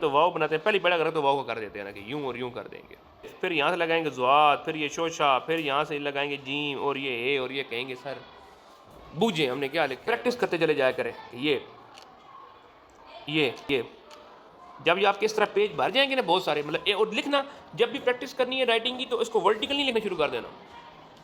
تو واؤ بناتے ہیں۔ پہلی پڑھا کریں تو واؤ کو کر دیتے ہیں نا کہ یوں اور یوں کر دیں گے۔ پھر یہاں سے لگائیں گے زوات پھر یہ شوشا، پھر یہاں سے لگائیں گے جیم اور یہ اے اور یہ کہیں گے سر۔ بوجھیں ہم نے کیا لکھا پریکٹس کرتے چلے جایا کریں۔ یہ یہ یہ۔ جب یہ آپ کے اس طرح پیج بھر جائیں گے نا بہت سارے مطلب اور لکھنا، جب بھی پریکٹس کرنی ہے رائٹنگ کی تو اس کو ورٹیکل نہیں لکھنا شروع کر دینا۔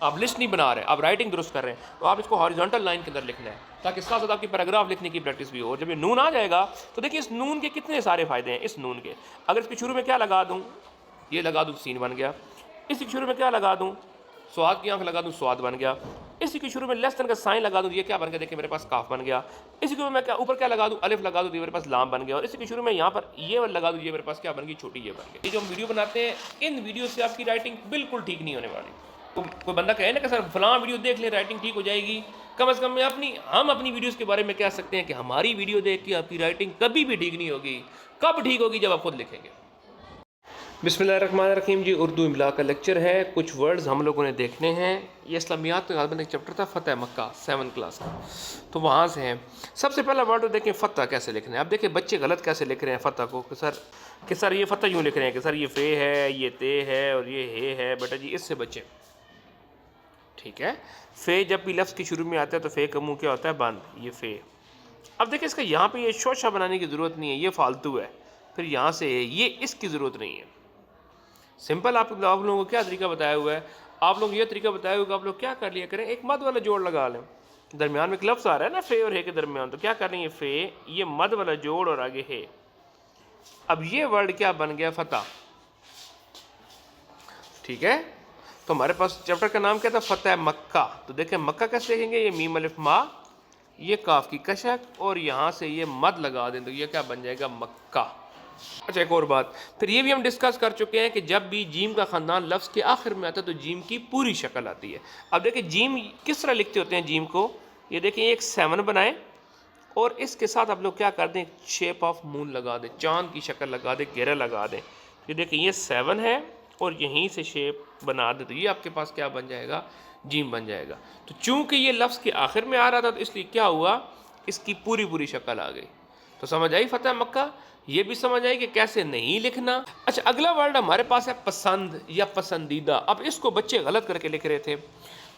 آپ لسٹ نہیں بنا رہے، آپ رائٹنگ درست کر رہے ہیں، تو آپ اس کو ہاریزونٹل لائن کے اندر لکھنا ہے تاکہ ساتھ ساتھ آپ کی پیراگراف لکھنے کی پریکٹس بھی ہو۔ جب یہ نون آ جائے گا، تو دیکھیے اس نون کے کتنے سارے فائدے ہیں۔ اس نون کے، اگر اس کے شروع میں کیا لگا دوں؟ یہ لگا دوں سین بن گیا۔ اس کے شروع میں کیا لگا دوں؟ سواد کی آنکھ لگا دوں، سواد بن گیا۔ اسی کے شروع میں لیس دین کا سائن لگا دوں، یہ کیا بن گیا؟ دیکھیں میرے پاس کاف بن گیا۔ اسی کے میں کیا اوپر کیا لگا دوں؟ الف لگا دوں یہ میرے پاس لام بن گیا۔ اور اسی کے شروع میں یہاں پر یہ لگا دوں، یہ میرے پاس کیا بن گئی؟ چھوٹی یہ بن گئی۔ یہ جو ہم ویڈیو بناتے ہیں، ان ویڈیو سے آپ کی رائٹنگ بالکل ٹھیک نہیں ہونے والی۔ کوئی بندہ کہے نا کہ سر فلاں ویڈیو دیکھ لیں رائٹنگ ٹھیک ہو جائے گی۔ کم از کم میں اپنی ہم اپنی ویڈیوز کے بارے میں کہہ سکتے ہیں کہ ہماری ویڈیو دیکھ کے آپ کی رائٹنگ کبھی بھی ٹھیک نہیں ہوگی۔ کب ٹھیک ہوگی جب آپ خود لکھیں گے؟ بسم اللہ الرحمن الرحیم جی اردو املا کا لیکچر ہے۔ کچھ ورڈز ہم لوگوں نے دیکھنے ہیں۔ یہ اسلامیات کا غالباً ایک چیپٹر تھا، فتح مکہ سیون کلاس کا۔ تو وہاں سے ہیں۔ سب سے پہلا ورڈ دیکھیں، فتح کیسے لکھنا ہے اب دیکھیں، بچے غلط کیسے لکھ رہے ہیں فتح کو؟ کہ سر کہ سر یہ فتح یوں لکھ رہے ہیں کہ سر یہ فے ہے، یہ تے ہے اور یہ ہے ہے۔ بیٹا جی اس سے بچے۔ ٹھیک ہے۔ فے جب بھی لفظ کی شروع میں آتا ہے تو فے کا منہ کیا ہوتا ہے؟ بند، یہ فے۔ اب دیکھیں اس کا یہاں پہ یہ شوشا بنانے کی ضرورت نہیں ہے، یہ فالتو ہے۔ پھر یہاں سے یہ اس کی ضرورت نہیں ہے۔ سمپل آپ آپ لوگوں کو کیا طریقہ بتایا ہوا ہے؟ آپ لوگ یہ طریقہ بتایا ہوا کہ آپ لوگ کیا کر لیا کریں؟ ایک مد والا جوڑ لگا لیں۔ درمیان میں ایک لفظ آ رہا ہے نا، فے اور ہے کے درمیان، تو کیا کر لیں؟ یہ فے، یہ مد والا جوڑ اور آگے ہے۔ اب یہ ورڈ کیا بن گیا؟ فتح۔ ٹھیک ہے؟ تو ہمارے پاس چیپٹر کا نام کیا تھا؟ فتح مکہ۔ تو دیکھیں مکہ کیسے دیکھیں گے؟ یہ میم الف ما، یہ کاف کی کشک، اور یہاں سے یہ مد لگا دیں تو یہ کیا بن جائے گا؟ مکہ۔ اچھا ایک اور بات۔ پھر یہ بھی ہم ڈسکس کر چکے ہیں کہ جب بھی جیم کا خاندان لفظ کے آخر میں آتا ہے تو جیم کی پوری شکل آتی ہے۔ اب دیکھیں جیم کس طرح لکھتے ہوتے ہیں جیم کو؟ یہ دیکھیں ایک سیون بنائیں، اور اس کے ساتھ آپ لوگ کیا کر دیں؟ شیپ آف مون لگا دیں، چاند کی شکل لگا دیں گہرا لگا دیں۔ یہ دیکھیں یہ سیون ہے۔ اور یہیں سے شیپ بنا دیں تو یہ آپ کے پاس کیا بن جائے گا؟ جیم بن جائے گا۔ تو چونکہ یہ لفظ کے آخر میں آ رہا تھا، تو اس لیے کیا ہوا؟ اس کی پوری پوری شکل آ گئی۔ تو سمجھ آئی فتح مکہ؟ یہ بھی سمجھ آئی کہ کیسے نہیں لکھنا۔ اچھا اگلا ورڈ ہمارے پاس ہے پسند یا پسندیدہ۔ اب اس کو بچے غلط کر کے لکھ رہے تھے۔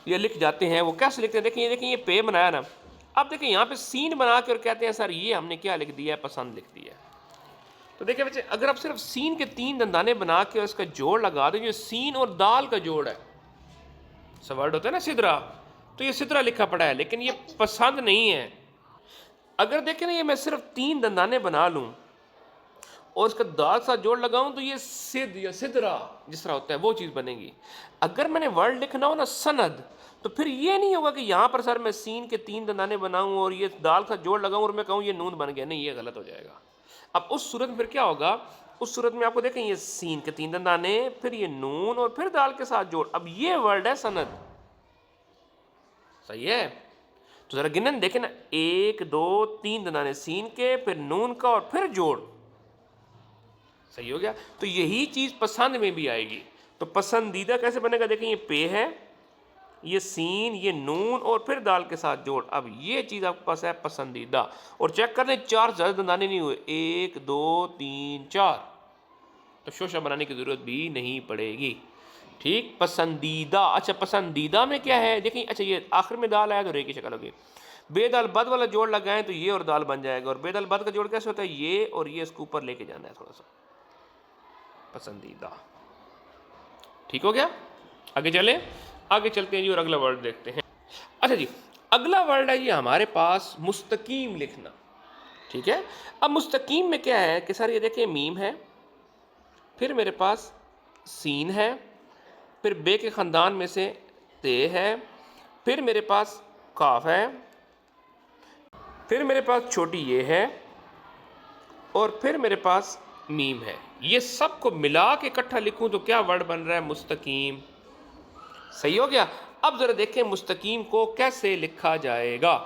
یہ لکھ جاتے ہیں، وہ کیسے لکھتے ہیں؟ دیکھیں، یہ دیکھیں، یہ پے بنایا نا۔ اب دیکھیں، یہاں پہ سین بنا کے اور کہتے ہیں، سر یہ ہم نے کیا لکھ دیا ہے؟ پسند لکھ دیا ہے۔ تو دیکھیں بچے، اگر آپ صرف سین کے تین دندانے بنا کے اس کا جوڑ لگا دیں جو سین اور دال کا جوڑ ہے۔ سورڈ ہوتا ہے نا، سدرا۔ تو یہ سدرا لکھا پڑا ہے، لیکن یہ پسند نہیں ہے۔ اگر دیکھیں نا، یہ میں صرف تین دندانے بنا لوں اور اس کا دال ساتھ جوڑ لگاؤں، تو یہ سد یا سدرا جس طرح ہوتا ہے، وہ چیز بنے گی۔ اگر میں نے ورڈ لکھنا ہو نا، سند، تو پھر یہ نہیں ہوگا کہ یہاں پر سر میں سین کے تین دندانے بناؤں اور یہ دال کا جوڑ لگاؤں اور میں کہوں یہ نون بن گیا، نہیں، یہ غلط ہو جائے گا۔ اب اس صورت میں پھر کیا ہوگا؟ اس صورت میں آپ کو دیکھیں، یہ سین کے تین دندانے، پھر یہ نون اور پھر دال کے ساتھ جوڑ۔ اب یہ ورڈ ہے سند۔ صحیح ہے؟ تو ذرا گنن دیکھیں نا۔ ایک، دو، تین دندانے سین کے، پھر نون کا اور پھر جوڑ۔ صحیح ہو گیا؟ تو یہی چیز پسند میں بھی آئے گی۔ تو پسندیدہ کیسے بنے گا؟ دیکھیں، یہ پے ہے۔ یہ سین، یہ نون اور پھر دال کے ساتھ جوڑ۔ اب یہ چیز آپ کے پاس ہے پسندیدہ۔ اور چیک کر لیں چار زیادہ دندانے نہیں ہوئے۔ ایک، دو، تین، چار۔ تو شوشا بنانے کی ضرورت بھی نہیں پڑے گی۔ ٹھیک؟ پسندیدہ۔ اچھا پسندیدہ میں کیا ہے؟ دیکھیں اچھا یہ آخر میں دال آیا تو رے کی شکل ہوگی۔ بے دال بد والا جوڑ لگائیں تو یہ اور دال بن جائے گا۔ اور بے دال بد کا جوڑ کیسے ہوتا ہے؟ یہ اور یہ اس کو اوپر لے کے جانا ہے تھوڑا سا۔ پسندیدہ۔ ٹھیک ہو گیا؟ آگے چلیں۔ آگے چلتے ہیں جی اور اگلا ورڈ دیکھتے ہیں۔ اچھا جی اگلا ورڈ ہے یہ ہمارے پاس مستقیم لکھنا۔ ٹھیک ہے؟ اب مستقیم میں کیا ہے کہ سر یہ دیکھیں میم ہے، پھر میرے پاس سین ہے، پھر بے کے خاندان میں سے تے ہے، پھر میرے پاس کاف ہے، پھر میرے پاس چھوٹی یہ ہے، اور پھر میرے پاس میم ہے۔ یہ سب کو ملا کے اکٹھا لکھوں تو کیا ورڈ بن رہا ہے مستقیم؟ صحیح ہو گیا؟ اب ذرا دیکھیں مستقیم کو کیسے لکھا جائے گا۔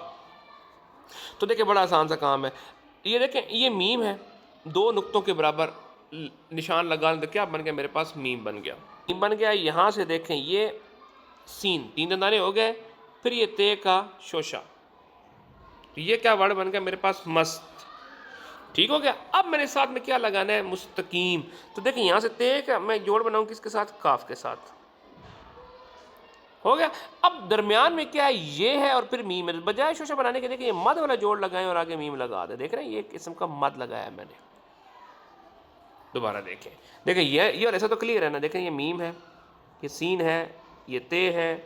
تو دیکھیں بڑا آسان سا کام ہے۔ یہ دیکھیں، یہ میم ہے۔ دو نقطوں کے برابر نشان لگا تو کیا بن گیا؟ میرے پاس میم بن گیا۔ میم بن گیا، یہاں سے دیکھیں، یہ سین۔ تین دندانے ہو گئے، پھر یہ تے کا شوشا یہ کیا ورڈ بن گیا؟ میرے پاس مست۔ ٹھیک ہو گیا؟ اب میرے ساتھ میں کیا لگانا ہے؟ مستقیم۔ تو دیکھیں، یہاں سے تے کا میں جوڑ بناؤں کس کے ساتھ؟ کاف کے ساتھ۔ ہو گیا۔ اب درمیان میں کیا ہے؟ یہ ہے اور پھر میم۔ ہے بجائے شوشہ بنانے کے دیکھیں یہ مد والا جوڑ لگائیں اور آگے میم لگا دیں۔ دیکھ رہے ہیں، یہ قسم کا مد لگایا ہے میں نے۔ دوبارہ دیکھیں۔ دیکھیں، یہ یہ اور ایسا تو کلیئر ہے نا۔ دیکھیں، یہ میم ہے، یہ سین ہے، یہ تے ہے،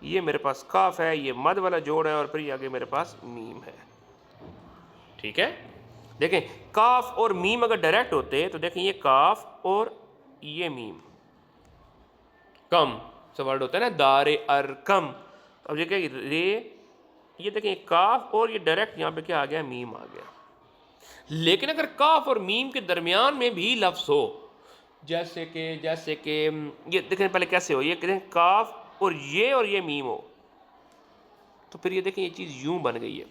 یہ میرے پاس کاف ہے، یہ مد والا جوڑ ہے اور پھر یہ آگے میرے پاس میم ہے۔ ٹھیک ہے؟ دیکھیں، کاف اور میم اگر ڈائریکٹ ہوتے تو دیکھیں یہ کاف اور یہ میم۔ کم۔ سے ورڈ ہوتا ہے نا، دار ار کم اب یہ کہ رے، یہ دیکھیں کاف اور یہ ڈائریکٹ یہاں پہ کیا آ گیا میم آ گیا۔ لیکن اگر کاف اور میم کے درمیان میں بھی لفظ ہو، جیسے کہ جیسے کہ، یہ دیکھیں پہلے کیسے ہو، یہ کہتے ہیں کاف اور یہ اور یہ میم ہو۔ تو پھر یہ دیکھیں یہ چیز یوں بن گئی ہے۔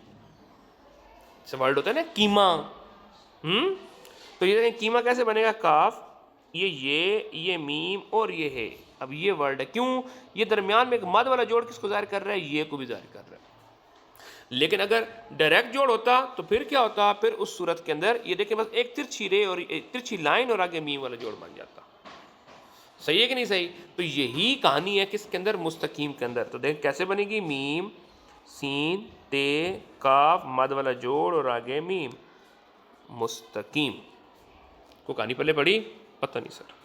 سے ورڈ ہوتا ہے نا، کیما۔ ہم؟ تو یہ دیکھیں کیما کیسے بنے گا؟ کاف، یہ یہ یہ میم اور یہ ہے۔ اب یہ ورڈ ہے۔ کیوں؟ یہ درمیان میں ایک مد والا جوڑ کس کو ظاہر کر رہا ہے؟ یہ کو بھی ظاہر کر رہا ہے۔ لیکن اگر ڈائریکٹ جوڑ ہوتا تو پھر کیا ہوتا؟ پھر اس صورت کے اندر یہ دیکھیں بس ایک ترچھی رے اور ترچھی لائن اور آگے میم والا جوڑ بن جاتا۔ صحیح ہے کہ نہیں صحیح؟ تو یہی کہانی ہے کس کے اندر؟ مستقیم کے اندر۔ تو دیکھ کیسے بنے گی؟ میم، سین، تے، کاف، مد والا جوڑ اور آگے میم۔ مستقیم۔ کو کہانی پہلے پڑھی؟ پتہ نہیں سر۔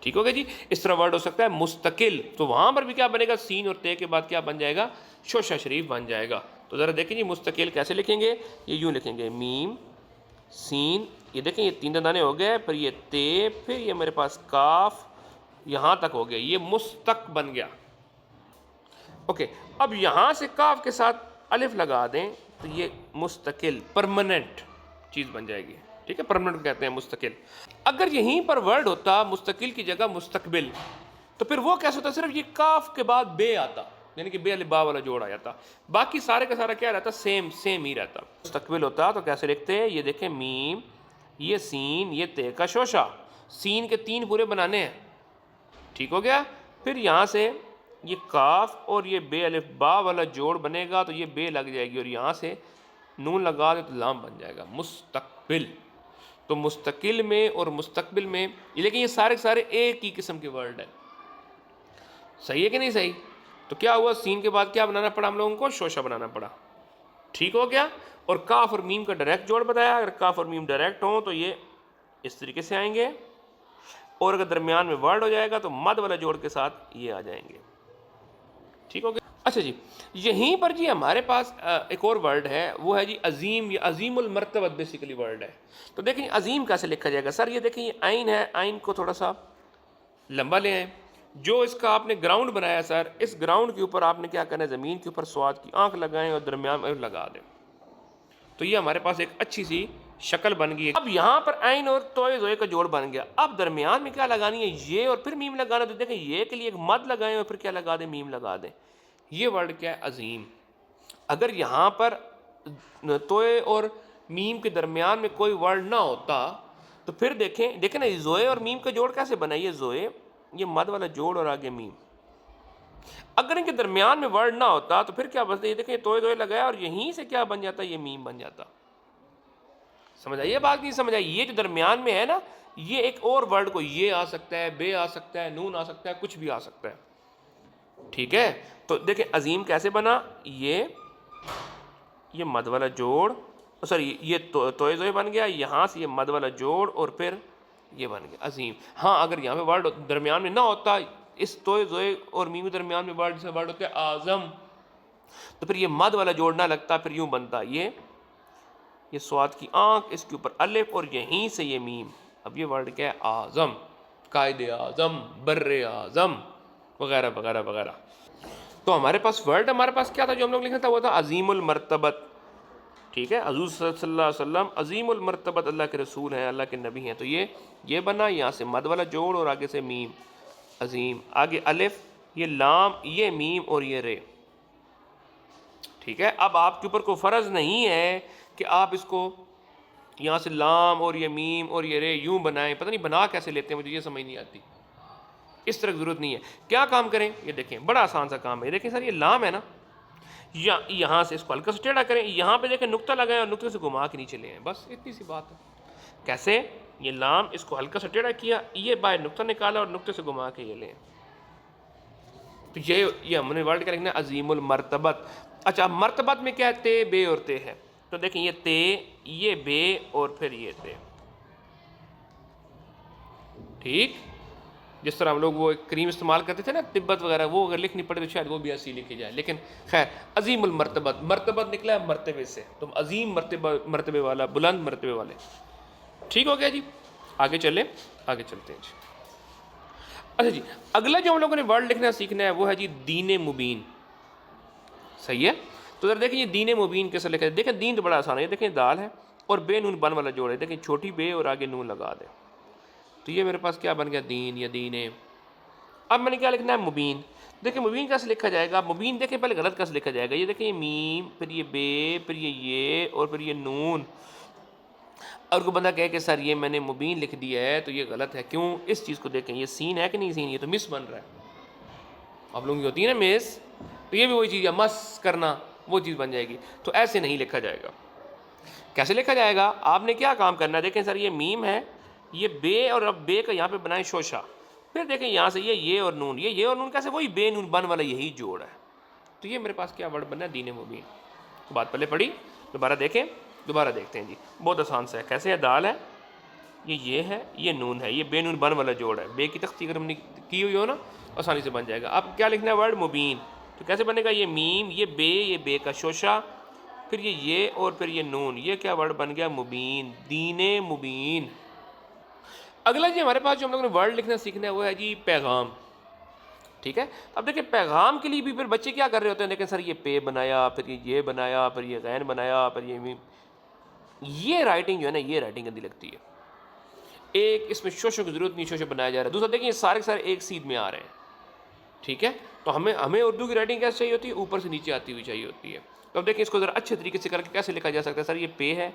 ٹھیک ہو گیا جی؟ اس طرح ورڈ ہو سکتا ہے مستقل. تو وہاں پر بھی کیا بنے گا؟ سین اور تے کے بعد کیا بن جائے گا؟ شوشہ شریف بن جائے گا. تو ذرا دیکھیں جی مستقل کیسے لکھیں گے؟ یہ یوں لکھیں گے، میم، سین. یہ دیکھیں، یہ تین دانے ہو گئے، پھر یہ تے، پھر یہ میرے پاس کاف. یہاں تک ہو گیا، یہ مستق بن گیا. اوکے، اب یہاں سے کاف کے ساتھ الف لگا دیں تو یہ مستقل پرماننٹ چیز بن جائے گی. ٹھیک ہے پرماننٹ کہتے ہیں، مستقل۔ اگر یہیں پر ورڈ ہوتا، مستقل کی جگہ مستقبل، تو پھر وہ کیسے ہوتا؟ صرف یہ کاف کے بعد بے آتا یعنی کہ بے با والا جوڑ آ جاتا۔ باقی سارے کا سارا کیا رہتا؟ سیم سیم ہی رہتا۔ مستقبل ہوتا، تو کیسے لکھتے؟ یہ دیکھیں، میم، یہ سین، یہ تے کا شوشا۔ سین کے تین پورے بنانے ہیں۔ ٹھیک ہو گیا؟ پھر یہاں سے یہ کاف اور یہ بے الف با والا جوڑ بنے گا، تو یہ بے لگ جائے گی اور یہاں سے نون لگا دے تو لام بن جائے گا۔ مستقبل۔ تو مستقل میں اور مستقبل میں، لیکن یہ سارے سارے ایک ہی قسم کے ورڈ ہیں۔ صحیح ہے کہ نہیں صحیح؟ تو کیا ہوا؟ سین کے بعد کیا بنانا پڑا ہم لوگوں کو؟ شوشہ بنانا پڑا۔ ٹھیک ہو گیا؟ اور کاف اور میم کا ڈائریکٹ جوڑ بتایا۔ اگر کاف اور میم ڈائریکٹ ہوں تو یہ اس طریقے سے آئیں گے۔ اور اگر درمیان میں ورڈ ہو جائے گا تو مد والا جوڑ کے ساتھ یہ آ جائیں گے۔ ٹھیک ہو گیا؟ اچھا جی یہیں پر جی ہمارے پاس ایک اور ورڈ ہے، وہ ہے جی عظیم، یہ عظیم المرتبت بیسیکلی ورڈ ہے۔ تو دیکھیں عظیم کیسے لکھا جائے گا؟ سر یہ دیکھیں یہ آئین ہے آئین کو تھوڑا سا لمبا لے آئیں۔ جو اس کا آپ نے گراؤنڈ بنایا سر، اس گراؤنڈ کے اوپر آپ نے کیا کرنا ہے؟ زمین کے اوپر سواد کی آنکھ لگائیں اور درمیان میں لگا دیں۔ تو یہ ہمارے پاس ایک اچھی سی شکل بن گئی۔ ہے اب یہاں پر عین اور توئے زوئے کا جوڑ بن گیا۔ اب درمیان میں کیا لگانی ہے؟ یہ اور پھر میم لگانا۔ تو دیکھیں یہ کے لیے ایک مد لگائیں اور پھر کیا لگا دیں؟ میم لگا دیں۔ یہ ورڈ کیا ہے؟ عظیم۔ اگر یہاں پر توئے اور میم کے درمیان میں کوئی ورڈ نہ ہوتا، تو پھر دیکھیں دیکھیں نا زوئے اور میم کا جوڑ کیسے بنا؟ یہ زوئے، یہ مد والا جوڑ اور آگے میم۔ اگر ان کے درمیان میں ورڈ نہ ہوتا، تو پھر کیا بنتا؟ یہ دیکھیں توئے دوئے لگایا اور یہیں سے کیا بن جاتا؟ یہ میم بن جاتا۔ سمجھ آئیے بات نہیں سمجھ آئی۔ یہ جو درمیان میں ہے نا، یہ ایک اور ورڈ کو یہ آ سکتا ہے، بے آ سکتا ہے، نون آ سکتا ہے، کچھ بھی آ سکتا ہے۔ ٹھیک ہے؟ تو دیکھیں، عظیم کیسے بنا؟ یہ یہ مد والا جوڑ، سوری، یہ توئے زوئے بن گیا، یہاں سے یہ مد والا جوڑ اور پھر یہ بن گیا، عظیم۔ ہاں اگر یہاں پہ ورڈ درمیان میں نہ ہوتا، اس توئے زوئے اور میمی درمیان میں ورڈ جیسے ورڈ ہوتے اعظم۔ تو پھر یہ مد والا جوڑ نہ لگتا، پھر یوں بنتا۔ یہ یہ سواد کی آنکھ، اس کے اوپر الف اور یہیں سے یہ میم۔ اب یہ ورڈ کیا ہے؟ اعظم، قائد اعظم، بر اعظم۔ وغیرہ وغیرہ وغیرہ۔ تو ہمارے پاس ورڈ ہمارے پاس کیا تھا جو ہم لوگ لکھا تھا؟ وہ تھا عظیم المرتبت ٹھیک ہے؟ حضور صلی اللہ علیہ وسلم عظیم المرتبت اللہ کے رسول ہیں، اللہ کے نبی ہیں۔ تو یہ یہ بنا یہاں سے مد والا جوڑ اور آگے سے میم۔ عظیم۔ آگے الف، یہ لام، یہ میم اور یہ رے۔ ٹھیک ہے؟ اب آپ کے اوپر کوئی فرض نہیں ہے کہ آپ اس کو یہاں سے لام اور یہ میم اور یہ رے یوں بنائیں۔ پتہ نہیں بنا کیسے لیتے ہیں، مجھے یہ سمجھ نہیں آتی۔ اس طرح کی ضرورت نہیں ہے۔ کیا کام کریں؟ یہ دیکھیں، بڑا آسان سا کام ہے۔ یہ دیکھیں سر، یہ لام ہے نا۔ یا یہاں سے اس کو ہلکا سے ٹیڑھا کریں، یہاں پہ دیکھیں نقطہ لگائیں اور نقطے سے گھما کے نیچے لے آئیں۔ بس اتنی سی بات ہے۔ کیسے؟ یہ لام اس کو ہلکا سے ٹیڑھا کیا، یہ باہر نقطہ نکالا اور نقطے سے گھما کے یہ لیں تو یہ یہ ہم نے ورڈ کا لکھنا ہے عظیم المرتبت۔ اچھا مرتبت میں کیا ہے؟ تے، بے اور تے ہے۔ تو دیکھیں، یہ تے، یہ بے اور پھر یہ تے۔ ٹھیک؟ جس طرح ہم لوگ وہ کریم استعمال کرتے تھے نا، تبت وغیرہ، وہ اگر لکھنی پڑے تو شاید وہ بھی ایسی لکھی جائے۔ لیکن خیر، عظیم المرتبت، مرتبت نکلا ہے مرتبے سے۔ تم عظیم مرتبہ، مرتبے والا، بلند مرتبے والے۔ ٹھیک ہو گیا جی؟ آگے چلیں، آگے چلتے ہیں جی۔ اچھا جی اگلا جو ہم لوگوں نے ورڈ لکھنا سیکھنا ہے، وہ ہے جی دین مبین۔ صحیح ہے؟ تو ذرا دیکھیں یہ دین مبین کیسے لکھا ہے دیکھیں دین تو بڑا آسان ہے، دیکھیں دال ہے اور بے نون بن والا جوڑ ہے۔ دیکھیں چھوٹی بے اور آگے نون لگا دیں تو یہ میرے پاس کیا بن گیا؟ دین یا دین اب میں نے کیا لکھنا ہے؟ مبین۔ دیکھیں، مبین کیسے لکھا جائے گا؟ مبین دیکھیں، پہلے غلط کیسے لکھا جائے گا؟ یہ دیکھیں، یہ میم، پھر یہ بے، پھر یہ یہ اور پھر یہ نون۔ اور کوئی بندہ کہے کہ سر، یہ میں نے مبین لکھ دیا ہے تو یہ غلط ہے۔ کیوں؟ اس چیز کو دیکھیں، یہ سین ہے کہ نہیں سین؟ یہ تو مس بن رہا ہے۔ آپ لوگوں کی ہوتی ہے نا مس؟ تو یہ بھی وہی چیز ہے، مس کرنا، وہ چیز بن جائے گی۔ تو ایسے نہیں لکھا جائے گا۔ کیسے لکھا جائے گا؟ آپ نے کیا کام کرنا ہے؟ دیکھیں سر، یہ میم ہے۔ یہ بے اور اب بے کا یہاں پہ بنائیں شوشا پھر دیکھیں یہاں سے یہ یہ اور نون، یہ یہ اور نون کیسے؟ وہی بے نون بن والا یہی جوڑ ہے۔ تو یہ میرے پاس کیا ورڈ بننا ہے؟ دین مبین۔ تو بات پہلے پڑھی، دوبارہ دیکھیں، دوبارہ دیکھتے ہیں جی۔ بہت آسان سے ہے۔ کیسے ہے؟ دال ہے، یہ یہ ہے، یہ نون ہے، یہ بے نون بن والا جوڑ ہے۔ بے کی تختی اگر ہم نے کی ہوئی ہو نا، آسانی سے بن جائے گا۔ اب کیا لکھنا ہے؟ ورڈ مبین۔ تو کیسے بنے گا؟ یہ میم، یہ بے یہ بے کا شوشا پھر یہ یہ اور پھر یہ نون۔ یہ کیا ورڈ بن گیا؟ مبین۔ دین مبین۔ اگلا جی ہمارے پاس جو ہم لوگوں نے ورڈ لکھنا سیکھنا ہے وہ ہے جی پیغام۔ ٹھیک ہے؟ اب دیکھیں پیغام کے لیے بھی پھر بچے کیا کر رہے ہوتے ہیں؟ دیکھیں سر یہ پے بنایا، پھر یہ یہ بنایا، پھر یہ غین بنایا، پھر یہ یہ رائٹنگ جو ہے نا، یہ رائٹنگ گندی لگتی ہے۔ ایک اس میں شوشوں کی ضرورت نہیں شوشے بنایا جا رہا ہے۔ دوسرا دیکھیں، یہ سارے سارے ایک سیدھ میں آ رہے ہیں۔ ٹھیک ہے؟ تو ہمیں ہمیں اردو کی رائٹنگ کیسے چاہیے ہوتی ہے؟ اوپر سے نیچے آتی ہوئی چاہیے ہوتی ہے۔ تو اب دیکھیں اس کو ذرا اچھے طریقے سے کر کے کیسے لکھا جا سکتا ہے؟ سر یہ پے ہے۔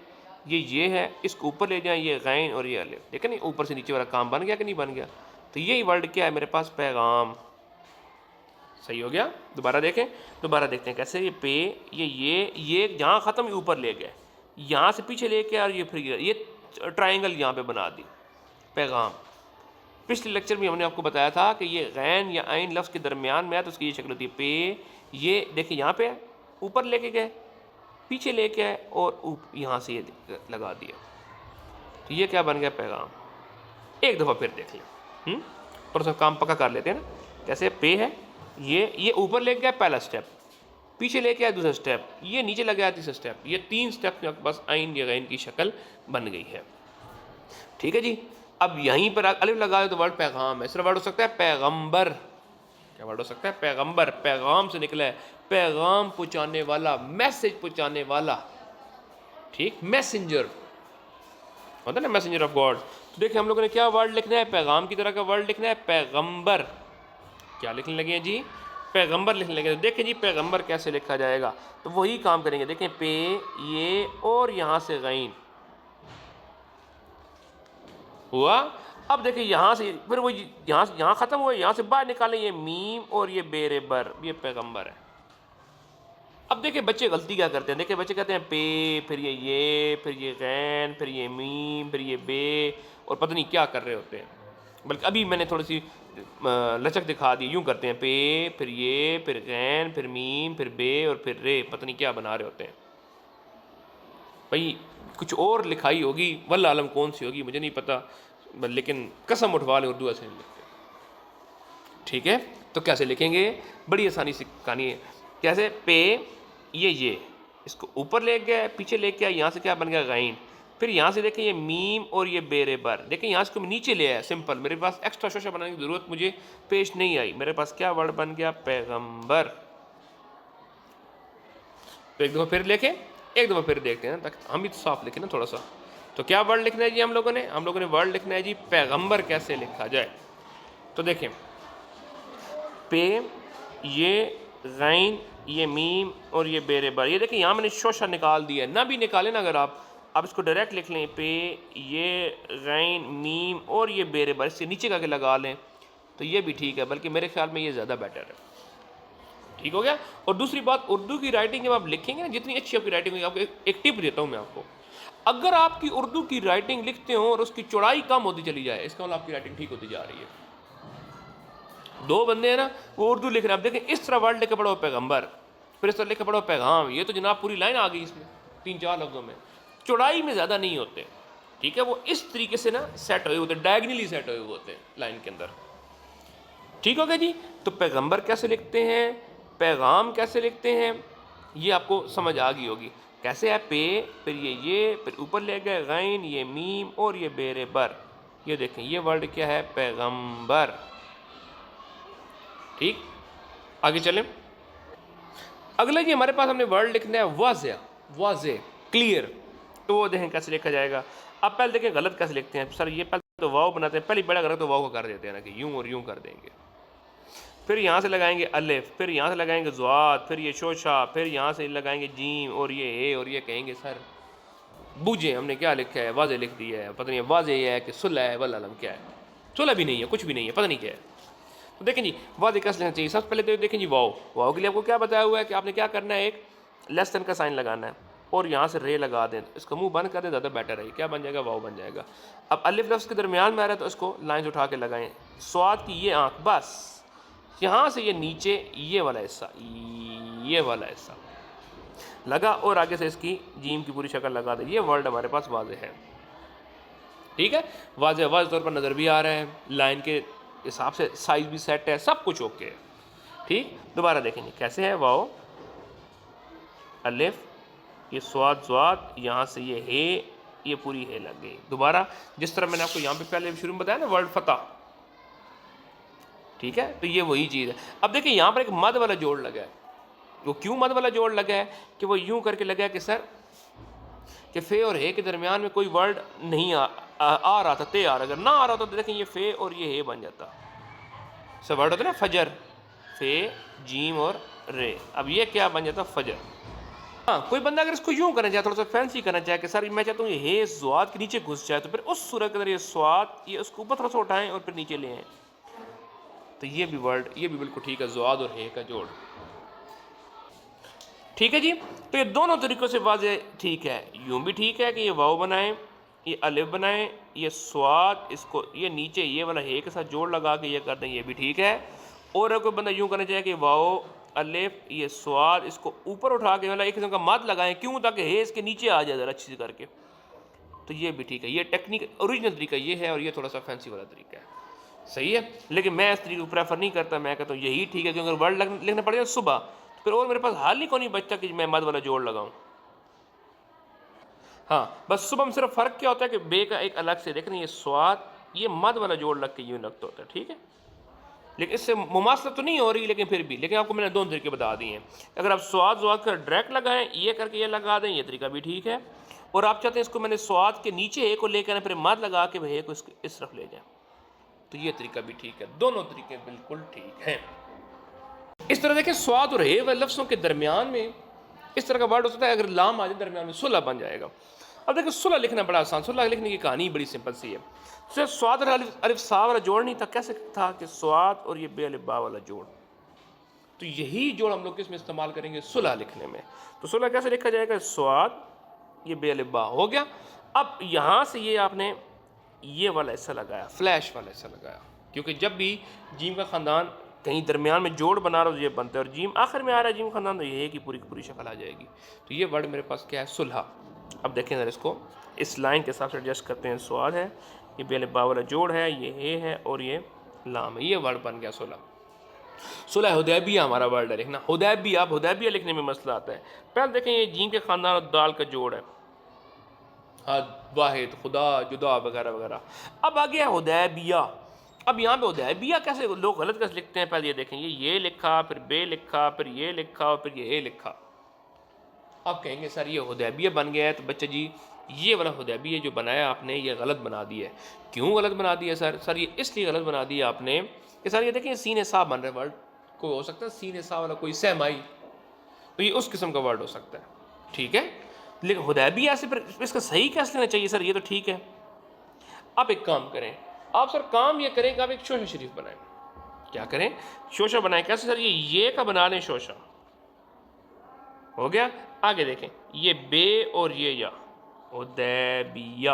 یہ یہ ہے، اس کو اوپر لے جائیں، یہ غین اور یہ الف۔ ٹھیک ہے نہیں، اوپر سے نیچے والا کام بن گیا کہ نہیں بن گیا؟ تو یہی ورڈ کیا ہے، میرے پاس پیغام۔ صحیح ہو گیا؟ دوبارہ دیکھیں، دوبارہ دیکھتے ہیں کیسے یہ پے، یہ یہ یہ جہاں ختم، یہ اوپر لے گئے۔ یہاں سے پیچھے لے کے اور یہ پھر یہ ٹرائنگل یہاں پہ بنا دی۔ پیغام۔ پچھلے لیکچر میں ہم نے آپ کو بتایا تھا کہ یہ غین یا عین لفظ کے درمیان میں آیا تو اس کی یہ شکل ہوتی ہے پے۔ یہ دیکھیں یہاں پہ اوپر لے کے گئے۔ پیچھے لے کے آئے اور یہاں سے یہ لگا دیا۔ تو یہ کیا بن گیا پیغام؟ ایک دفعہ پھر دیکھ لیں۔ تھوڑا سا کام پکا کر لیتے ہیں نا۔ جیسے پے ہے، یہ یہ اوپر لے گیا پہلا اسٹیپ پیچھے لے کے آیا دوسرا اسٹیپ یہ نیچے لگایا تیسرا اسٹیپ یہ تین اسٹیپ بس آئین یا غین کی شکل بن گئی ہے۔ ٹھیک ہے جی؟ اب یہیں پر الف لگا دو تو ورڈ پیغام ہے۔ اس ورڈ ہو سکتا ہے پیغمبر۔ کیا ورڈ ہو سکتا ہے؟ پیغمبر۔ پیغام سے نکلا ہے۔ پیغام پہنچانے والا میسج پہنچانے والا۔ ٹھیک؟ میسنجر ہوتا ہے نا میسنجر آف گاڈ تو دیکھیں ہم لوگوں نے کیا ورڈ لکھنا ہے؟ پیغام کی طرح کا ورڈ لکھنا ہے، پیغمبر۔ کیا لکھنے لگے ہیں جی؟ پیغمبر لکھنے لگے دیکھیں جی پیغمبر کیسے لکھا جائے گا؟ تو وہی کام کریں گے۔ دیکھیں، پے، یہ اور یہاں سے غین۔ ہوا؟ اب دیکھیں، یہاں سے، پھر وہ یہاں سے، یہاں ختم ہوا، یہاں سے باہر نکالیں۔ یہ میم اور یہ بیر بر، یہ پیغمبر ہے۔ اب دیکھیں بچے غلطی کیا کرتے ہیں؟ دیکھیں بچے کہتے ہیں پے، پھر یہ یہ، پھر یہ غین، پھر یہ میم، پھر یہ بے، اور پتہ نہیں کیا کر رہے ہوتے ہیں۔ بلکہ ابھی میں نے تھوڑی سی لچک دکھا دی، یوں کرتے ہیں پے، پھر یہ، پھر غین، پھر میم، پھر بے، اور پھر رے، پتہ نہیں کیا بنا رہے ہوتے ہیں۔ بھائی، کچھ اور لکھائی ہوگی واللہ عالم کون سی ہوگی؟ مجھے نہیں پتہ، لیکن قسم اٹھوا لیں اردو ایسے نہیں لکھتے ٹھیک ہے؟ تو کیسے لکھیں گے؟ بڑی آسانی سے کہانی ہے۔ کیسے؟ پے یہ یہ اس کو اوپر لے گیا پیچھے لے کے یہاں سے کیا بن گیا؟ غائن پھر یہاں سے دیکھیں، یہ میم اور یہ بیر بر۔ دیکھیں، یہاں سے کو نیچے لے آیا سمپل۔ میرے پاس ایکسٹرا شوشا بنانے کی ضرورت مجھے پیش نہیں آئی۔ میرے پاس کیا ورڈ بن گیا؟ پیغمبر۔ تو ایک دفعہ پھر لکھیں، ایک دفعہ پھر دیکھتے ہیں، تاکہ ہم بھی تو صاف لکھیں نا تھوڑا سا۔ تو کیا ورڈ لکھنا ہے جی ہم لوگوں نے؟ ہم لوگوں نے ورڈ لکھنا ہے جی پیغمبر کیسے لکھا جائے۔ تو دیکھیں، پے، یہ، غین یہ میم اور یہ بیر بر یہ دیکھیں، یہاں میں نے شوشا نکال دیا ہے۔ نہ بھی نکالیں نا اگر آپ۔ آپ اس کو ڈائریکٹ لکھ لیں، پے، یہ، غین، میم اور یہ بیر بر اس سے نیچے کا کے لگا لیں تو یہ بھی ٹھیک ہے، بلکہ میرے خیال میں یہ زیادہ بیٹر ہے۔ ٹھیک ہو گیا؟ اور دوسری بات، اردو کی رائٹنگ جب آپ لکھیں گے نا، جتنی اچھی آپ کی رائٹنگ ہوگی، آپ کو ایک ٹپ دیتا ہوں میں آپ کو۔ اگر آپ کی اردو کی رائٹنگ لکھتے ہوں اور اس کی چوڑائی کم ہوتی چلی جائے، اس کا مطلب آپ کی رائٹنگ ٹھیک ہوتی جا رہی ہے۔ دو بندے ہیں نا، وہ اردو لکھ رہے ہیں۔ اب دیکھیں، اس طرح ورڈ لکھے پڑھو، پیغمبر۔ پھر اس طرح لکھے پڑھو، پیغام۔ یہ تو جناب پوری لائن آ گئی اس میں، تین چار لفظوں میں۔ چوڑائی میں زیادہ نہیں ہوتے۔ ٹھیک ہے، وہ اس طریقے سے نا سیٹ ہوئے ہوتے ہیں ڈائگنلی سیٹ ہوئے ہوتے ہیں لائن کے اندر۔ ٹھیک ہو گیا جی؟ تو پیغمبر کیسے لکھتے ہیں؟ پیغام کیسے لکھتے ہیں؟ یہ آپ کو سمجھ آ گئی ہوگی۔ کیسے ہے؟ پے، پھر یہ یہ، پھر اوپر لے گئے، غین، یہ میم اور یہ بیر بر۔ یہ دیکھیں، یہ ورڈ کیا ہے؟ پیغمبر۔ ٹھیک؟ آگے چلیں۔ اگلا جی ہمارے پاس ہم نے ورڈ لکھنا ہے واضح واضح کلیئر تو وہ دیکھیں کیسے لکھا جائے گا۔ اب پہلے دیکھیں غلط کیسے لکھتے ہیں۔ سر، یہ پہلے تو واؤ بناتے ہیں۔ پہلی بڑا غلط تو واؤ کو کر دیتے ہیں نا کہ یوں اور یوں کر دیں گے۔ پھر یہاں سے لگائیں گے الف، پھر یہاں سے لگائیں گے زوات پھر یہ شوشا، پھر یہاں سے لگائیں گے جیم اور یہ اے اور یہ کہیں گے سر۔ بوجھے ہم نے کیا لکھا ہے؟ واضح لکھ دیا ہے۔ پتہ نہیں، واضح یہ ہے کہ صلح ہے والعلم کیا ہے۔ صلح بھی نہیں ہے، کچھ بھی نہیں ہے، پتہ نہیں کیا ہے۔ تو دیکھیں جی واضح کیسے لکھنا جی، چاہیے سب سے پہلے تو دیکھیں جی واؤ واؤ کے لیے آپ کو کیا بتایا ہوا ہے کہ آپ نے کیا کرنا ہے؟ ایک لیس دین کا سائن لگانا ہے اور یہاں سے رے لگا دیں، اس کا منہ بند کر دیں، زیادہ بیٹر ہے۔ کیا بن جائے گا؟ واؤ بن جائے گا۔ اب الف لفظ کے درمیان میں آ رہا ہے تو اس کو لائنز اٹھا کے لگائیں۔ سواد کی یہ آنکھ، بس۔ یہاں سے یہ نیچے یہ والا حصہ، یہ والا حصہ۔ لگا اور آگے سے اس کی جیم کی پوری شکل لگا دیں۔ یہ ورڈ ہمارے پاس واضح ہے۔ ٹھیک ہے؟ واضح واضح طور پر نظر بھی آ رہا ہے۔ لائن کے حساب سے سائز بھی سیٹ ہے سب کچھ اوکے ہے۔ ٹھیک؟ دوبارہ دیکھیں گے کیسے ہے واؤ الف یہ سواد زواد یہاں سے یہ ہے یہ پوری ہے لگ گئی۔ دوبارہ جس طرح میں نے آپ کو یہاں پہ پہلے شروع میں بتایا نا ورڈ فتح۔ ٹھیک ہے؟ تو یہ وہی چیز ہے۔ اب دیکھیں یہاں پر ایک مد والا جوڑ لگا ہے۔ وہ کیوں مد والا جوڑ لگا ہے؟ کہ وہ یوں کر کے لگا ہے کہ سر کہ فے اور ہے کے درمیان میں کوئی ورڈ نہیں آ, آ, رہا تھا تے آ رہا اگر نہ آ رہا تو دیکھیں یہ فے اور یہ ہے بن جاتا۔ سر ورڈ ہوتا نا فجر فے جیم اور رے۔ اب یہ کیا بن جاتا فجر۔ ہاں کوئی بندہ اگر اس کو یوں کرنا چاہے تھوڑا سا فینسی کرنا چاہے کہ سر میں چاہتا ہوں یہ ہے سواد کے نیچے گھس جائے تو پھر اس صورت کے اندر یہ سواد یہ اس کو اوپر تھوڑا سا اٹھائیں اور پھر نیچے لے آئیں۔ تو یہ بھی ورڈ یہ بھی بالکل ٹھیک ہے زواد اور ہے کا جوڑ۔ ٹھیک ہے جی؟ تو یہ دونوں طریقوں سے واضح ٹھیک ہے۔ یوں بھی ٹھیک ہے کہ یہ واؤ بنائیں۔ یہ الف بنائیں، یہ سواد، اس کو، یہ نیچے یہ والا ہے کے ساتھ جوڑ لگا کے یہ کر دیں، یہ بھی ٹھیک ہے۔ اور اگر کوئی بندہ یوں کرنا چاہے کہ واؤ الف، یہ سواد، اس کو اوپر اٹھا کے والا ایک قسم کا مد لگائیں، کیوں تاکہ ہے اس کے نیچے آ جائے ذرا اچھی سے کر کے۔ تو یہ بھی ٹھیک ہے، یہ ٹیکنیک اوریجنل طریقہ یہ ہے اور یہ تھوڑا سا فینسی والا طریقہ ہے۔ صحیح ہے؟ لیکن میں اس طریقے کو پریفر نہیں کرتا، میں کہتا ہوں یہی ٹھیک ہے، کیونکہ ورڈ لکھنا پڑے گا صبح، تو پھر اور میرے پاس حال ہی کو نہیں بچتا کہ میں مد والا جوڑ لگاؤں۔ ہاں بس صبح میں صرف فرق کیا ہوتا ہے کہ بے کا ایک الگ سے دیکھنا، یہ سواد، یہ مد والا جوڑ لگ کے یوں لگتا ہوتا ہے، ٹھیک ہے؟ لیکن اس سے مماثلت تو نہیں ہو رہی، لیکن پھر بھی، لیکن آپ کو میں نے دونوں طریقے بتا دیے ہیں۔ اگر آپ سواد زواد کر ڈائریکٹ لگائیں، یہ کر کے یہ لگا دیں، یہ طریقہ بھی ٹھیک ہے۔ اور آپ چاہتے ہیں اس کو میں نے سواد کے نیچے ایک کو لے کر پھر مد لگا کے وہ کو اس اس طرف لے جائیں۔ تو یہ طریقہ بھی ٹھیک ہے۔ دونوں طریقے بالکل ٹھیک ہیں۔ اس طرح دیکھیں، سواد اور ہے لفظوں کے درمیان میں اس طرح کا ورڈ ہو سکتا ہے، اگر لام آ جائے درمیان میں صلح بن جائے گا۔ اب دیکھیں، صلح لکھنا بڑا آسان، صلح لکھنے کی کہانی بڑی سمپل سی ہے۔ صرف سواد اور الف سا والا جوڑ نہیں تھا، کیسے تھا کہ سواد اور یہ بے الف با والا جوڑ۔ تو یہی جوڑ ہم لوگ کس میں استعمال کریں گے؟ صلح لکھنے میں۔ تو صلح کیسے لکھا جائے گا؟ سواد، یہ بے الف با ہو گیا۔ اب یہاں سے یہ آپ نے یہ والا حصہ لگایا فلیش والا حصہ لگایا۔ کیونکہ جب بھی جیم کا خاندان کہیں درمیان میں جوڑ بنا رہا ہو یہ بنتا ہے اور جیم، آخر میں آ رہا ہے جیم خاندان، تو یہ ہے کہ پوری کی پوری شکل آ جائے گی۔ تو یہ ورڈ میرے پاس کیا ہے؟ صلحہ۔ اب دیکھیں ذرا اس کو۔ اس لائن کے حساب سے ایڈجسٹ کرتے ہیں۔ سواد ہے، یہ بیل با والا جوڑ ہے، یہ ہے ہے اور یہ لام ہے۔ یہ ورڈ بن گیا صلح صلح ہدیبیہ ہمارا ورڈ ہے، لکھنا۔ ہدیبیہ اب ہدیبیہ لکھنے میں مسئلہ آتا ہے۔ پہلے دیکھیں یہ جیم کے خاندان اور دال کا جوڑ ہے۔ حد واحد، خدا، جدا، وغیرہ وغیرہ۔ اب آگے ہے ہدیبیہ اب یہاں پہ ہدیبیہ کیسے لوگ غلط کیسے لکھتے ہیں؟ پہلے یہ دیکھیں، یہ یہ لکھا، پھر بے لکھا، پھر یہ لکھا اور پھر یہ اے لکھا۔ اب کہیں گے، سر یہ ہدیبیہ بن گیا ہے تو بچہ جی یہ والا ہدیبیہ جو بنایا آپ نے، یہ غلط بنا دیا ہے۔ کیوں غلط بنا دیا سر؟ سر یہ اس لیے غلط بنا دیا آپ نے کہ سر یہ دیکھیں سین صاحب بن رہے ورڈ کوئی ہو سکتا ہے سین صاحب والا کوئی سہمائی تو یہ اس قسم کا ورڈ ہو سکتا ہے۔ ٹھیک ہے؟ لیکن ہدیبیہ سے پھر اس کا صحیح کیسے لینا چاہیے سر؟ یہ تو ٹھیک ہے۔ آپ ایک کام کریں۔ آپ سر کام یہ کریں کہ آپ ایک شوش شریف بنائیں۔ کیا کریں؟ شوشا بنائیں۔ کیسے سر یہ یہ کا بنا لیں شوشا ہو گیا؟ آگے دیکھیں۔ یہ بے اور یہ یا۔ ادیبیہ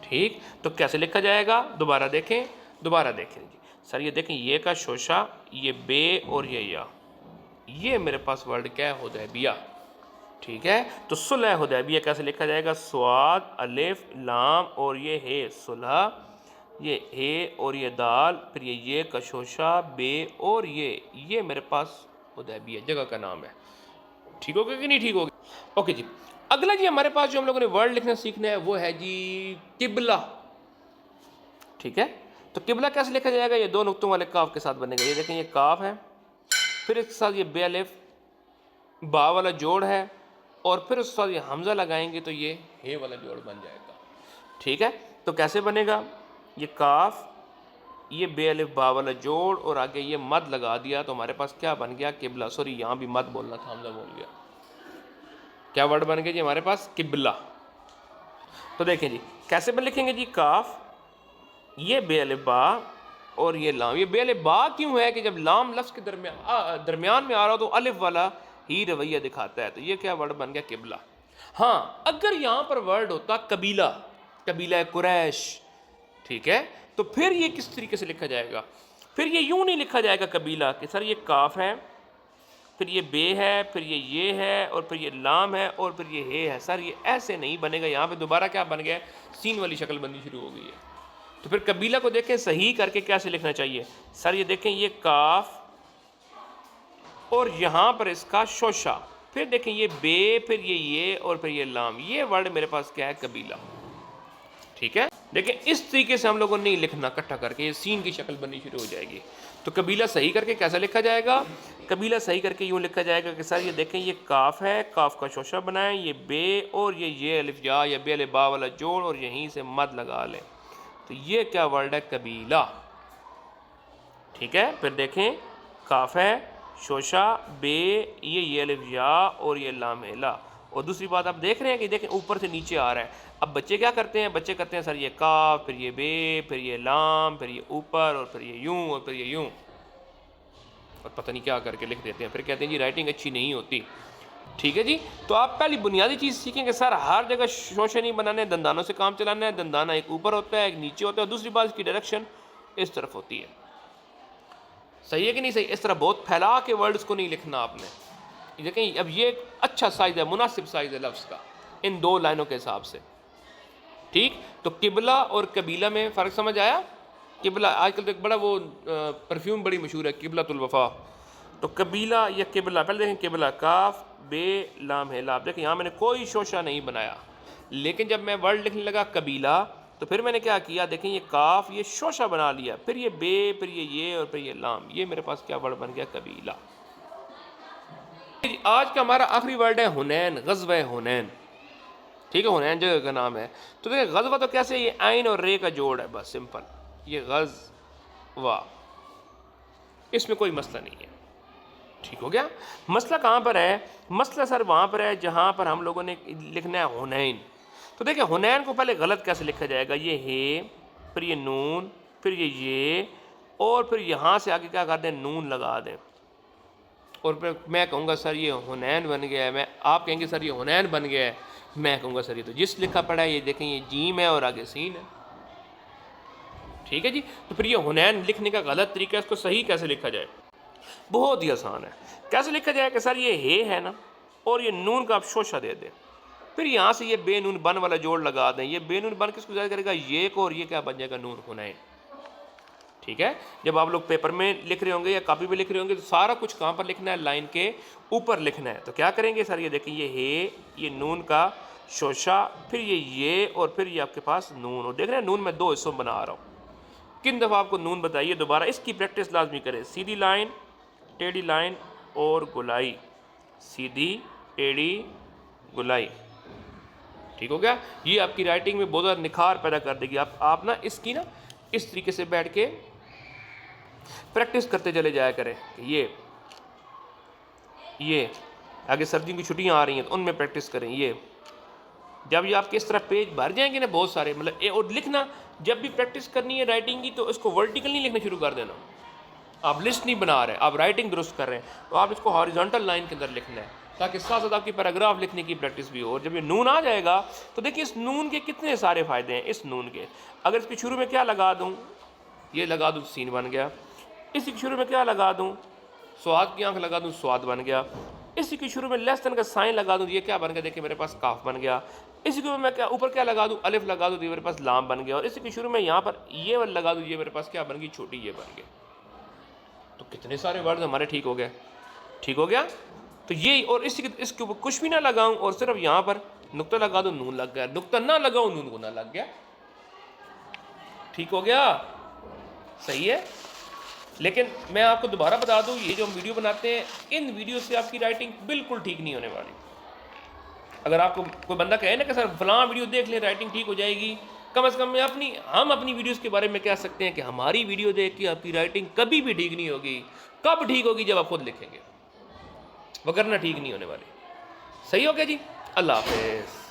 ٹھیک؟ تو کیسے لکھا جائے گا؟ دوبارہ دیکھیں۔ دوبارہ دیکھیں جی۔ سر یہ دیکھیں، یہ کا شوشا یہ بے اور یہ یا۔ یہ میرے پاس ورڈ کیا ہے؟ حدیبیہ ٹھیک ہے؟ تو صلح حدیبیہ کیسے لکھا جائے گا؟ سواد، الف، لام اور یہ ہے صلح، یہ ہے اور یہ دال، پھر یہ یہ کشوشا بے اور یہ یہ میرے پاس حدیبیہ، جگہ کا نام ہے۔ ٹھیک ہوگا کہ نہیں ٹھیک ہوگا؟ اوکے جی۔ اگلا جی ہمارے پاس جو ہم لوگوں نے ورڈ لکھنا سیکھنا ہے وہ ہے جی قبلہ۔ ٹھیک ہے؟ تو قبلہ کیسے لکھا جائے گا؟ یہ دو نقطوں والے کاف کے ساتھ بنے گا۔ یہ دیکھیں یہ کاف ہے، پھر اس کے ساتھ یہ بے الف، با والا جوڑ ہے۔ اور پھر اس کے ساتھ یہ حمزہ لگائیں گے تو یہ ہے والا جوڑ بن جائے گا۔ ٹھیک ہے؟ تو کیسے بنے گا؟ یہ کاف، یہ بے الف با والا جوڑ اور آگے یہ مد لگا دیا تو ہمارے پاس کیا بن گیا؟ قبلہ۔ سوری، یہاں بھی مد بولنا تھا، حمزہ بول گیا۔ کیا ورڈ بن گیا جی ہمارے پاس؟ قبلہ۔ تو دیکھیں جی کیسے بن لکھیں گے جی؟ کاف، یہ بے الف با اور یہ لام۔ یہ بے الف با کیوں ہے کہ جب لام لفظ کے درمیان درمیان میں آ رہا ہو تو الف والا ہی رویہ دکھاتا ہے تو یہ کیا ورڈ بن گیا؟ قبلہ۔ ہاں اگر یہاں پر ورڈ ہوتا قبیلہ قبیلہ قریش، ٹھیک ہے؟ تو پھر یہ کس طریقے سے لکھا جائے گا؟ پھر یہ یوں نہیں لکھا جائے گا قبیلہ کہ سر یہ کاف ہے، پھر یہ بے ہے، پھر یہ یہ ہے، اور پھر یہ لام ہے، اور پھر یہ ہے ہے۔ سر یہ ایسے نہیں بنے گا۔ یہاں پہ دوبارہ کیا بن گیا؟ سین والی شکل بننی شروع ہو گئی ہے۔ تو پھر قبیلہ کو دیکھیں، صحیح کر کے کیسے لکھنا چاہیے؟ سر یہ دیکھیں، یہ کاف اور یہاں پر اس کا شوشا پھر دیکھیں یہ بے، پھر یہ یہ، اور پھر یہ لام۔ یہ ورڈ میرے پاس کیا ہے؟ قبیلہ۔ ٹھیک ہے؟ دیکھیں اس طریقے سے ہم لوگوں نے لکھنا کٹھا کر کے، یہ سین کی شکل بننی شروع ہو جائے گی۔ تو قبیلہ صحیح کر کے کیسا لکھا جائے گا؟ قبیلہ صحیح کر کے یوں لکھا جائے گا کہ سر، یہ دیکھیں یہ کاف ہے۔ کاف کا شوشہ بنائیں، یہ بے اور یہ یہ الف یا یا بے الف با والا جوڑ، اور یہیں سے مد لگا لیں۔ تو یہ کیا ورڈ ہے؟ قبیلہ۔ ٹھیک ہے؟ پھر دیکھیں کاف ہے۔ شوشا، بے، یہ یہ الف یا اور یہ لام لا۔ اور دوسری بات آپ دیکھ رہے ہیں کہ دیکھیں اوپر سے نیچے آ رہا ہے۔ اب بچے کیا کرتے ہیں؟ بچے کرتے ہیں سر یہ کاف پھر یہ بے، پھر یہ لام، پھر یہ اوپر اور پھر یہ یوں اور پھر یہ یوں۔ اور پتہ نہیں کیا کر کے لکھ دیتے ہیں۔ پھر کہتے ہیں جی رائٹنگ اچھی نہیں ہوتی۔ ٹھیک ہے جی؟ تو آپ پہلی بنیادی چیز سیکھیں کہ سر ہر جگہ شوشے نہیں بنانے، دندانوں سے کام چلانا ہے، دندانہ ایک اوپر ہوتا ہے، ایک نیچے ہوتا ہے دوسری بات اس کی ڈائریکشن اس طرف ہوتی ہے۔ صحیح ہے کہ نہیں صحیح؟ اس طرح بہت پھیلا کے ورڈز کو نہیں لکھنا آپ نے۔ دیکھیں اب یہ ایک اچھا سائز ہے، مناسب سائز ہے لفظ کا، ان دو لائنوں کے حساب سے۔ ٹھیک؟ تو قبلہ اور قبیلہ میں فرق سمجھ آیا؟ قبلہ، آج کل تو ایک بڑا وہ پرفیوم بڑی مشہور ہے قبلہ الوفا تو قبیلہ یا قبلہ، پہلے دیکھیں قبلہ، کاف، بے، لام، ہے لاب دیکھیں یہاں میں نے کوئی شوشہ نہیں بنایا۔ لیکن جب میں ورڈ لکھنے لگا قبیلہ تو پھر میں نے کیا کیا؟ دیکھیں یہ کاف یہ شوشہ بنا لیا۔ پھر یہ بے، پھر یہ یہ اور پھر یہ لام۔ یہ میرے پاس کیا ورڈ بن گیا؟ قبیلہ۔ آج کا ہمارا آخری ورڈ ہے ہنین، غزوہ ہنین۔ ٹھیک ہے، ہنین جگہ کا نام ہے۔ تو دیکھیں، غزوہ تو کیسے یہ آئین اور رے کا جوڑ ہے؟ بس سمپل۔ یہ غز وا اس میں کوئی مسئلہ نہیں ہے۔ ٹھیک ہو گیا؟ مسئلہ کہاں پر ہے؟ مسئلہ سر وہاں پر ہے جہاں پر ہم لوگوں نے لکھنا ہے ہنین۔ تو دیکھیں ہنین کو پہلے غلط کیسے لکھا جائے گا؟ یہ ہے، پھر یہ نون، پھر یہ یہ، اور پھر یہاں سے آگے کیا کر دیں؟ نون لگا دیں۔ اور پھر میں کہوں گا، سر یہ ہنین بن گیا ہے۔ میں، آپ کہیں گے، سر یہ ہنین بن گیا ہے۔ میں کہوں گا، سر یہ تو جس لکھا پڑا ہے، یہ دیکھیں، یہ جیم ہے اور آگے سین ہے۔ ٹھیک ہے جی؟ تو پھر یہ ہنین لکھنے کا غلط طریقہ ہے، اس کو صحیح کیسے لکھا جائے؟ بہت ہی آسان ہے۔ کیسے لکھا جائے کہ سر یہ ہے ہے نا، اور یہ نون کا آپ شوشہ دے دیں۔ پھر یہاں سے یہ بے نون بن والا جوڑ لگا دیں۔ یہ بے نون بن کس کو ظاہر کرے گا؟ یہ کو اور یہ کیا بن جائے گا؟ نون ہنین ٹھیک ہے؟ جب آپ لوگ پیپر میں لکھ رہے ہوں گے یا کاپی پہ لکھ رہے ہوں گے تو سارا کچھ کہاں پر لکھنا ہے؟ لائن کے اوپر لکھنا ہے۔ تو کیا کریں گے سر؟ یہ دیکھیں، یہ ہے، یہ نون کا شوشا پھر یہ یہ اور پھر یہ آپ کے پاس نون۔ اور دیکھ رہے ہیں، نون میں دو حصوں بنا رہا ہوں۔ کن دفعہ آپ کو نون بتائیے؟ دوبارہ اس کی پریکٹس لازمی کریں۔ سیدھی لائن، ٹیڑھی لائن اور گلائی۔ سیدھی، ٹیڑھی، گلائی۔ ٹھیک ہو گیا؟ یہ آپ کی رائٹنگ میں بہت زیادہ نکھار پیدا کر دے گی۔ آپ آپ نا اس کی نا اس طریقے سے بیٹھ کے پریکٹس کرتے چلے جایا کریں۔ یہ یہ آگے سردیوں کی چھٹیاں آ رہی ہیں تو ان میں پریکٹس کریں۔ یہ جب یہ آپ کے اس طرح پیج بھر جائیں گے نا بہت سارے مطلب اے اور لکھنا، جب بھی پریکٹس کرنی ہے رائٹنگ کی تو اس کو ورٹیکل نہیں لکھنا شروع کر دینا۔ آپ لسٹ نہیں بنا رہے، آپ رائٹنگ درست کر رہے ہیں۔ تو آپ اس کو ہاریزونٹل لائن کے اندر لکھنا ہے۔ تاکہ ساتھ ساتھ آپ کی پیراگراف لکھنے کی پریکٹس بھی ہو اور جب یہ نون آ جائے گا تو دیکھیے اس نون کے کتنے سارے فائدے ہیں، اس نون کے۔ اگر اس کے شروع میں کیا لگا دوں؟ یہ لگا دوں، سین بن گیا۔ اسی کے شروع میں کیا لگا دوں؟ سواد کی آنکھ لگا دوں، سواد بن گیا۔ اسی کے شروع میں لیس دن کا سائن لگا دوں، یہ کیا بن گیا؟ دیکھیں میرے پاس کاف بن گیا۔ اسی کے میں کیا اوپر کیا لگا دوں؟ الف لگا دوں، تو یہ میرے پاس لام بن گیا۔ اور اسی کے شروع میں یہاں پر یہ والا لگا دوں، یہ میرے پاس کیا بن گئی؟ چھوٹی یہ بن گیا تو کتنے سارے ورڈ ہمارے ٹھیک ہو گئے۔ ٹھیک ہو گیا؟ تو یہی اور اسی کے اس کے اوپر کچھ بھی نہ لگاؤں اور صرف یہاں پر نقطہ لگا دوں نون لگ گیا۔ نقطہ نہ لگاؤں، نون کو نہ لگ گیا۔ ٹھیک ہو گیا؟ صحیح ہے۔ لیکن میں آپ کو دوبارہ بتا دوں، یہ جو ہم ویڈیو بناتے ہیں، ان ویڈیو سے آپ کی رائٹنگ بالکل ٹھیک نہیں ہونے والی۔ اگر آپ کو کوئی بندہ کہے نا کہ سر فلاں ویڈیو دیکھ لیں، رائٹنگ ٹھیک ہو جائے گی، کم از کم میں اپنی ہم اپنی ویڈیوز کے بارے میں کہہ سکتے ہیں کہ ہماری ویڈیو دیکھ کے آپ کی رائٹنگ کبھی بھی ٹھیک نہیں ہوگی۔ کب ٹھیک ہوگی جب آپ خود لکھیں گے؟ وگرنہ ٹھیک نہیں ہونے والے۔ صحیح ہو گیا جی؟ اللہ حافظ۔